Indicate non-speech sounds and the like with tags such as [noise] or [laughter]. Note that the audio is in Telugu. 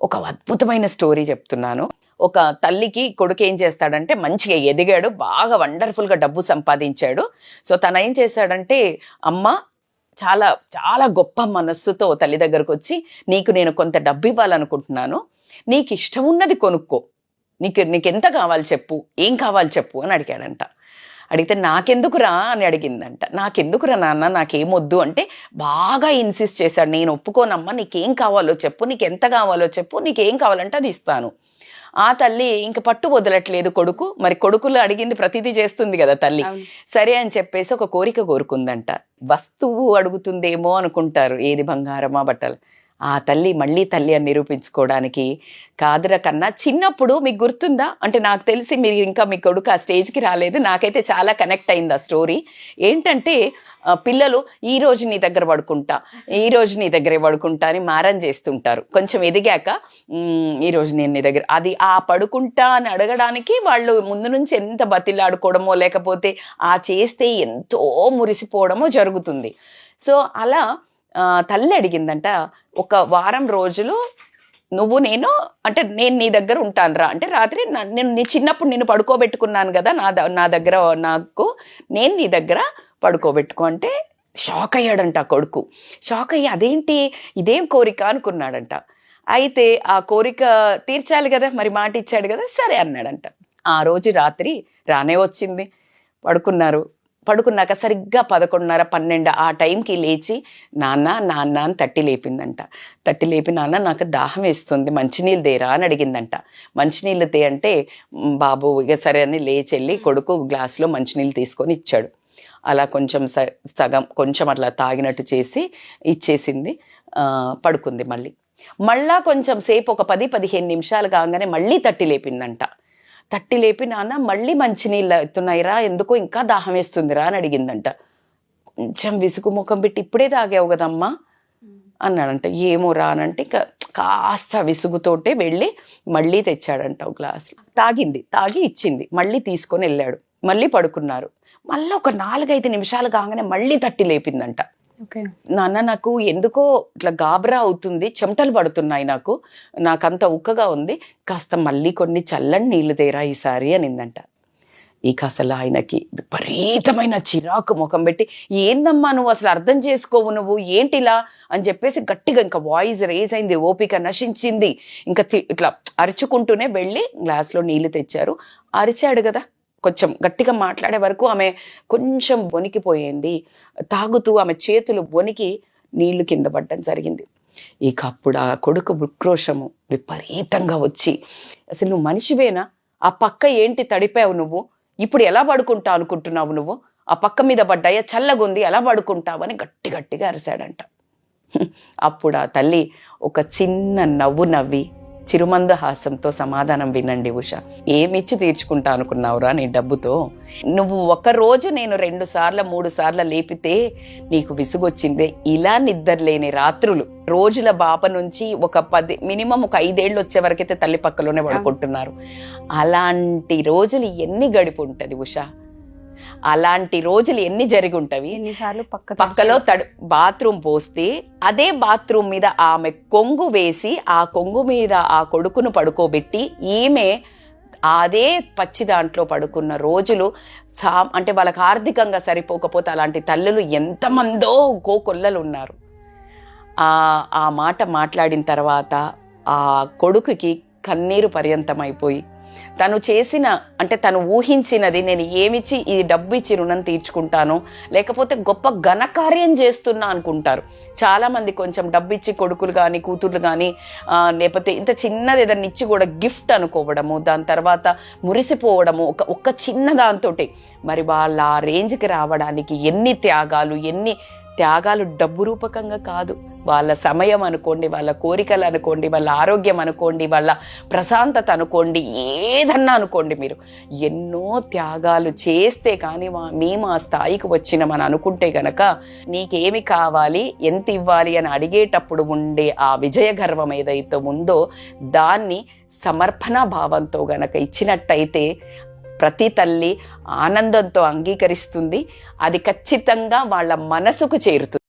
ఒక అద్భుతమైన స్టోరీ చెప్తున్నాను. ఒక తల్లికి కొడుకు ఏం చేస్తాడంటే మంచిగా ఎదిగాడు బాగా వండర్ఫుల్గా డబ్బు సంపాదించాడు. సో తను ఏం చేశాడంటే అమ్మ చాలా చాలా గొప్ప మనస్సుతో తల్లి దగ్గరకు వచ్చి నీకు నేను కొంత డబ్బు ఇవ్వాలనుకుంటున్నాను నీకు ఇష్టం ఉన్నది కొనుక్కో. నీకు నీకు ఎంత కావాలి చెప్పు ఏం కావాలి చెప్పు అని అడిగాడంట. అడిగితే నాకెందుకురా? అని అడిగిందంట. నాకెందుకురా నాన్న? నాకేమొద్దు? అంటే బాగా ఇన్సిస్ట్ చేశాడు. నేను ఒప్పుకోనమ్మా. నీకేం కావాలో చెప్పు. నీకు ఎంత కావాలో చెప్పు. నీకేం కావాలంటే అది ఇస్తాను. ఆ తల్లి ఇంక పట్టు వదలట్లేదు కొడుకు. మరి కొడుకులు అడిగింది ప్రతిదీ చేస్తుంది కదా తల్లి. సరే అని చెప్పేసి ఒక కోరిక కోరుకుందంట. వస్తువు అడుగుతుందేమో అనుకుంటారు. ఏది బంగారమా బట్టలు? ఆ తల్లి మళ్ళీ తల్లి అని నిరూపించుకోవడానికి కాదుర కన్నా చిన్నప్పుడు మీకు గుర్తుందా? అంటే నాకు తెలిసి మీరు ఇంకా మీ కొడుకు ఆ స్టేజ్కి రాలేదు. నాకైతే చాలా కనెక్ట్ అయింది ఆ స్టోరీ. ఏంటంటే పిల్లలు ఈ రోజు నీ దగ్గర పడుకుంటా ఈ రోజు నీ దగ్గరే పడుకుంటా అని మారం చేస్తుంటారు. కొంచెం ఎదిగాక ఈ రోజు నేను నీ దగ్గర అది ఆ పడుకుంటా అని అడగడానికి వాళ్ళు ముందు నుంచి ఎంత బతిలాడుకోవడమో లేకపోతే ఆ చేస్తే ఎంతో మురిసిపోవడమో జరుగుతుంది. సో అలా తల్లి అడిగిందంట ఒక వారం రోజులు నువ్వు నేను అంటే నేను నీ దగ్గర ఉంటాను రా అంటే రాత్రి నేను నీ చిన్నప్పుడు నేను పడుకోబెట్టుకున్నాను కదా నా ద- నా దగ్గర నాకు నేను నీ దగ్గర పడుకోబెట్టుకో. అంటే షాక్ అయ్యాడంట కొడుకు. షాక్ అయ్యి అదేంటి ఇదేం కోరిక అనుకున్నాడంట. అయితే ఆ కోరిక తీర్చాలి కదా మరి మాట ఇచ్చాడు కదా సరే అన్నాడంట. ఆ రోజు రాత్రి రానే వచ్చింది. పడుకున్నారు. పడుకున్నాక సరిగ్గా పదకొండున్నర పన్నెండు ఆ టైంకి లేచి నాన్న నాన్న అని తట్టి లేపిందంట. తట్టి లేపి నాన్న నాకు దాహం వేస్తుంది మంచినీళ్ళు తేరా అని అడిగిందంట. మంచినీళ్ళు తే అంటే "మ్, బాబు ఇక సరే అని లేచి వెళ్ళి కొడుకు గ్లాసులో మంచినీళ్ళు తీసుకొని ఇచ్చాడు. అలా కొంచెం స- సగం కొంచెం అట్లా తాగినట్టు చేసి ఇచ్చేసింది. పడుకుంది మళ్ళీ. మళ్ళా కొంచెం సేపు ఒక పది పదిహేను నిమిషాలు కాగానే మళ్ళీ తట్టి లేపిందంట. తట్టి లేపి నాన్న మళ్ళీ మంచినీళ్ళు అవుతున్నాయిరా ఎందుకో ఇంకా దాహం వేస్తుందిరా అని అడిగిందంట. కొంచెం విసుగు ముఖం పెట్టి ఇప్పుడే తాగావు కదమ్మా అన్నాడంట. ఏమో రానంటే ఇంకా కాస్త విసుగుతోటే వెళ్ళి మళ్ళీ తెచ్చాడంట ఒక గ్లాస్. తాగింది తాగి ఇచ్చింది. మళ్ళీ తీసుకొని వెళ్ళాడు. మళ్ళీ పడుకున్నారు. మళ్ళీ ఒక నాలుగైదు నిమిషాలు కాగానే మళ్ళీ తట్టి లేపిందంట. నాన్న నాకు ఎందుకో ఇట్లా గాబరా అవుతుంది చెమటలు పడుతున్నాయి నాకు. నాకంత ఉక్కగా ఉంది. కాస్త మళ్ళీ కొన్ని చల్లని నీళ్ళు తేరా ఈసారి అనిందంట. ఇక అసలు ఆయనకి విపరీతమైన చిరాకు ముఖం పెట్టి ఏందమ్మా నువ్వు అసలు అర్థం చేసుకోవు నువ్వు? ఏంటిలా? అని చెప్పేసి గట్టిగా ఇంకా వాయిస్ రేజ్ అయింది ఓపిక నశించింది. ఇంకా ఇట్లా అరుచుకుంటూనే వెళ్ళి గ్లాస్లో నీళ్ళు తెచ్చారు. అరిచాడు కదా. కొంచెం గట్టిగా మాట్లాడే వరకు ఆమె కొంచెం వణికిపోయింది. తాగుతూ ఆమె చేతులు వణికి నీళ్ళు కింద పడ్డం జరిగింది. ఇక అప్పుడు ఆ కొడుకు ఉక్రోషము విపరీతంగా వచ్చి అసలు నువ్వు మనిషివేనా? ఆ పక్క ఏంటి తడిపావు నువ్వు? ఇప్పుడు ఎలా పడుకుంటావు అనుకుంటున్నావు నువ్వు? ఆ పక్క మీద పడ్డాయా? చల్లగుంది ఎలా పడుకుంటావు? అని గట్టి గట్టిగా అరిశాడంట. [laughs] అప్పుడు ఆ తల్లి ఒక చిన్న నవ్వు నవ్వి చిరుమంద హాసంతో సమాధానం వినండి ఉష. ఏమిచ్చి తీర్చుకుంటా అనుకున్నావురా నీ డబ్బుతో? నువ్వు ఒక రోజు నేను రెండు సార్లు మూడు సార్లు లేపితే నీకు విసుగొచ్చిందే. ఇలా నిద్రలేని రాత్రులు. రోజుల బాప నుంచి ఒక పది మినిమం ఒక ఐదేళ్ళు వచ్చే వరకైతే తల్లి పక్కలోనే పడుకుంటున్నారు. అలాంటి రోజులు ఎన్ని గడిపి ఉంటది ఉష? అలాంటి రోజులు ఎన్ని జరిగి ఉంటవి ఎన్నిసార్లు పక్క పక్కలో తడు బాత్రూమ్ పోస్తే అదే బాత్రూమ్ మీద ఆమె కొంగు వేసి ఆ కొంగు మీద ఆ కొడుకును పడుకోబెట్టి ఈమె అదే పచ్చి దాంట్లో పడుకున్న రోజులు సా అంటే వాళ్ళకి ఆర్థికంగా సరిపోకపోతే అలాంటి తల్లులు ఎంతమందో కోకొల్లలు ఉన్నారు ఆ ఆ మాట మాట్లాడిన తర్వాత ఆ కొడుకుకి కన్నీరు పర్యంతమైపోయి తను చేసిన అంటే తను ఊహించినది నేను ఏమిచ్చి ఈ డబ్బు ఇచ్చి రుణం తీర్చుకుంటాను లేకపోతే గొప్ప ఘనకార్యం చేస్తున్నా అనుకుంటారు. చాలామంది కొంచెం డబ్బు ఇచ్చి కొడుకులు కానీ కూతుర్లు కానీ లేకపోతే ఇంత చిన్నది ఏదైనా ఇచ్చి కూడా గిఫ్ట్ అనుకోవడము దాని తర్వాత మురిసిపోవడము ఒక ఒక్క చిన్న దాంతోటే. మరి వాళ్ళ ఆ రేంజ్కి రావడానికి ఎన్ని త్యాగాలు ఎన్ని త్యాగాలు డబ్బు రూపకంగా కాదు. వాళ్ళ సమయం అనుకోండి వాళ్ళ కోరికలు అనుకోండి వాళ్ళ ఆరోగ్యం అనుకోండి వాళ్ళ ప్రశాంతత అనుకోండి ఏదన్నా అనుకోండి మీరు. ఎన్నో త్యాగాలు చేస్తే కానీ మా- మేము ఆ స్థాయికి వచ్చినామని అనుకుంటే గనక నీకేమి కావాలి ఎంత ఇవ్వాలి అని అడిగేటప్పుడు ఉండే ఆ విజయ గర్వం ఏదైతే ఉందో దాన్ని సమర్పణ భావంతో గనక ఇచ్చినట్టయితే ప్రతి తల్లి ఆనందంతో అంగీకరిస్తుంది. అది ఖచ్చితంగా వాళ్ళ మనసుకు చేరుతుంది.